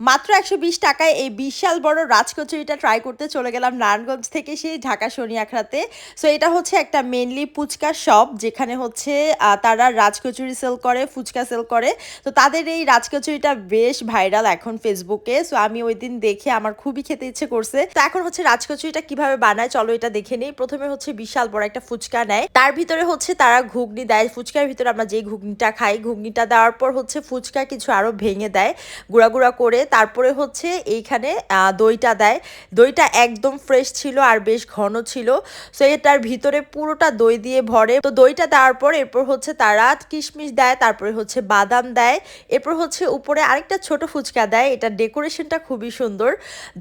মাত্র একশো বিশ টাকায় এই বিশাল বড় রাজকচুরিটা ট্রাই করতে চলে গেলাম নারায়ণগঞ্জ থেকে, সেই ঢাকা শনি আখড়াতে সো এটা হচ্ছে একটা মেনলি ফুচকা শপ যেখানে হচ্ছে তারা রাজকচুরি সেল করে, ফুচকা সেল করে। তো তাদের এই রাজকচুরিটা বেশ ভাইরাল এখন ফেসবুকে সো আমি ওই দিন দেখে আমার খুবই খেতে ইচ্ছে করছে। তো এখন হচ্ছে রাজকচুরিটা কীভাবে বানায়, চলো এটা দেখে নেই। প্রথমে হচ্ছে বিশাল বড় একটা ফুচকা নেয়। তার ভিতরে হচ্ছে তারা ঘুগনি দেয়। ফুচকার ভিতরে আমরা যে ঘুগনিটা খাই, ঘুগনিটা দেওয়ার পর হচ্ছে ফুচকা কিছু আরও ভেঙে দেয়, গুঁড়া গুঁড়া করে। তারপরে হচ্ছে এইখানে দইটা দেয়। দইটা একদম ফ্রেশ ছিল আর বেশ ঘন ছিল। সো এটার ভিতরে পুরোটা দই দিয়ে ভরে। তো দইটা দেওয়ার পর এরপর হচ্ছে তারা কিশমিশ দেয়, তারপরে হচ্ছে বাদাম দেয়। এরপর হচ্ছে উপরে আরেকটা ছোট ফুচকা দেয়। এটা ডেকোরেশনটা খুবই সুন্দর।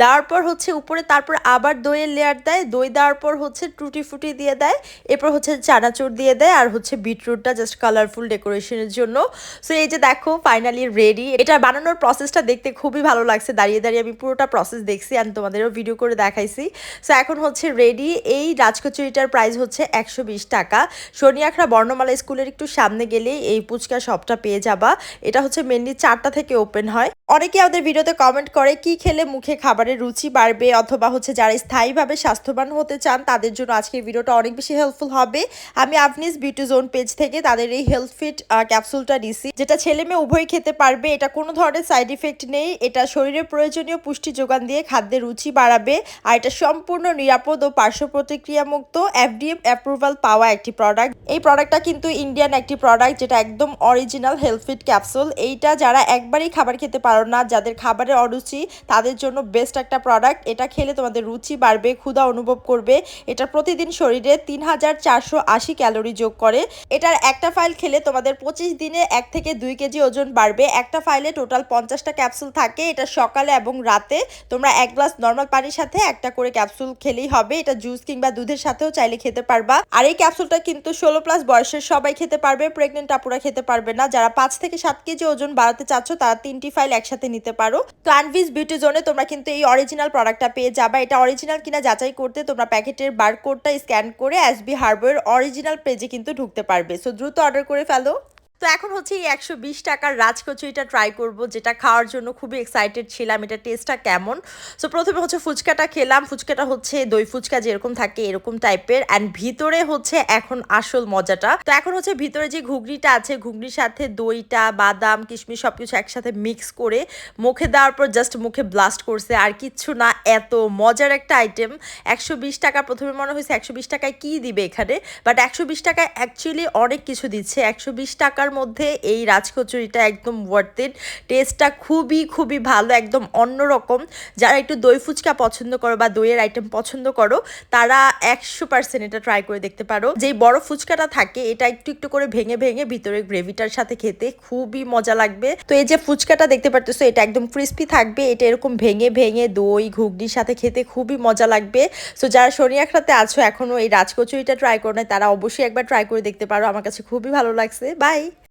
দেওয়ার পর হচ্ছে উপরে তারপর আবার দইয়ের লেয়ার দেয়। দই দেওয়ার পর হচ্ছে টুটি ফুটি দিয়ে দেয়। এরপর হচ্ছে চানাচুর দিয়ে দেয় আর হচ্ছে বিটরুটটা জাস্ট কালারফুল ডেকোরেশনের জন্য। সো এই যে দেখো ফাইনালি রেডি এটা বানানোর প্রসেসটা দেখতে খুবই ভালো লাগছে। দাঁড়িয়ে দাঁড়িয়ে আমি পুরোটা প্রসেস দেখছি আর তোমাদেরও ভিডিও করে দেখাইছি। সো এখন হচ্ছে রেডি এই রাজকচুরিটার প্রাইস হচ্ছে একশো বিশ টাকা। শনিয়াখড়া বর্ণমালা স্কুলের একটু সামনে গেলেই এই পুচকা শপটা পেয়ে যাবা। এটা হচ্ছে মেনলি চারটা থেকে ওপেন হয়। অনেকে আমাদের ভিডিওতে কমেন্ট করে, কি খেলে মুখে খাবারের রুচি বাড়বে? অথবা হচ্ছে যারা স্থায়ীভাবে স্বাস্থ্যবান হতে চান, তাদের জন্য আজকের ভিডিওটা অনেক বেশি হেল্পফুল হবে। আমি আপনিস বিউটি জোন পেজ থেকে তাদের এই হেলথ ফিট ক্যাপসুলটা নিছি। যেটা ছেলে মেয়ে উভয় খেতে পারবে, এটা কোনো ধরনের সাইড ইফেক্ট নেই। এটা শরীরের প্রয়োজনীয় পুষ্টি যোগান দিয়ে খাদ্যের রুচি বাড়াবে, আর এটা সম্পূর্ণ নিরাপদ ও পার্শ্ব প্রতিক্রিয়া মুক্ত এফডিএম অ্যাপ্রুভাল পাওয়া একটি প্রোডাক্ট এই প্রোডাক্টটা কিন্তু ইন্ডিয়ান একটি প্রোডাক্ট যেটা একদম অরিজিনাল হেলথ ফিট ক্যাপসুল এইটা যারা একবারই খাবার খেতে পারো না, যাদের খাবারের অরুচি, তাদের জন্য বেস্ট একটা প্রোডাক্ট এটা খেলে তোমাদের রুচি বাড়বে, ক্ষুধা অনুভব করবে। এটা প্রতিদিন শরীরে তিন হাজার চারশো আশি ক্যালোরি যোগ করে। এটার একটা ফাইল খেলে তোমাদের পঁচিশ দিনে এক থেকে দুই কেজি ওজন বাড়বে। একটা ফাইলে টোটাল পঞ্চাশটা ক্যাপসুল থাকে। এটা সকালে এবং রাতে। তোমরা এক গ্লাস নর্মাল পানির সাথে একটা করে ক্যাপসুল খেলেই হবে। এটা জুস কিংবা দুধের সাথেও চাইলে খেতে পারবা। আর এই ক্যাপসুলটা কিন্তু ষোলো প্লাস বয়সের সবাই খেতে পারবে প্রেগনেন্ট আপুরা খেতে পারবে না। যারা পাঁচ থেকে সাত কেজি ওজন বাড়াতে চাচ্ছ, তারা তিনটি ফাইল একসাথে নিতে পারো। তো আনভিস বিউটি জোনে তোমরা কিন্তু এই অরিজিনাল প্রোডাক্টটা পেয়ে যাবা। এটা অরিজিনাল কিনা যাচাই করতে তোমরা প্যাকেটের বারকোডটা স্ক্যান করে এসবি হার্বার অরিজিনাল পেজে কিন্তু ঢুকতে পারবে। সো দ্রুত অর্ডার করে ফেলো। তো এখন হচ্ছে এই একশো বিশ টাকার রাজকচুরিটা ট্রাই করব, যেটা খাওয়ার জন্য খুবই এক্সাইটেড ছিলাম, এটা টেস্টটা কেমন? সো প্রথমে হচ্ছে ফুচকাটা খেলাম, ফুচকাটা হচ্ছে দই ফুচকা যেরকম থাকে এরকম টাইপের অ্যান্ড ভিতরে হচ্ছে এখন আসল মজাটা। তো এখন হচ্ছে ভিতরে যে ঘুগনিটা আছে, ঘুগনির সাথে দইটা, বাদাম, কিশমিশ সব কিছু একসাথে মিক্স করে মুখে দেওয়ার পর জাস্ট মুখে ব্লাস্ট করছে, আর কিচ্ছু না, এত মজার একটা আইটেম একশো বিশ টাকা প্রথমে মনে হয়েছে, একশো বিশ টাকায় কী দিবে এখানে? বাট একশো বিশ টাকায় অ্যাকচুয়ালি অনেক কিছু দিচ্ছে, একশো বিশ টাকার মধ্যে এই রাজকচুরিটা একদম ওয়ার্থ ইট টেস্টটা খুবই খুবই ভালো, একদম অন্যরকম। যারা একটু দই ফুচকা পছন্দ করো বা দইয়ের আইটেম পছন্দ করো, তারা একশো পার্সেন্ট এটা ট্রাই করে দেখতে পারো। যেই বড় ফুচকাটা থাকে, এটা একটু একটু করে ভেঙে ভেঙে ভিতরে গ্রেভিটার সাথে খেতে খুবই মজা লাগবে। তো এই যে ফুচকাটা দেখতে পারতেছো, এটা একদম ক্রিস্পি থাকবে, এটা এরকম ভেঙে ভেঙে দই, ঘুগনির সাথে খেতে খুবই মজা লাগবে। সো যারা শনিয়াখড়াতে আছো, এখনও এই রাজকচুরিটা ট্রাই করো না তারা অবশ্যই একবার ট্রাই করে দেখতে পারো। আমার কাছে খুবই ভালো লাগছে। বাই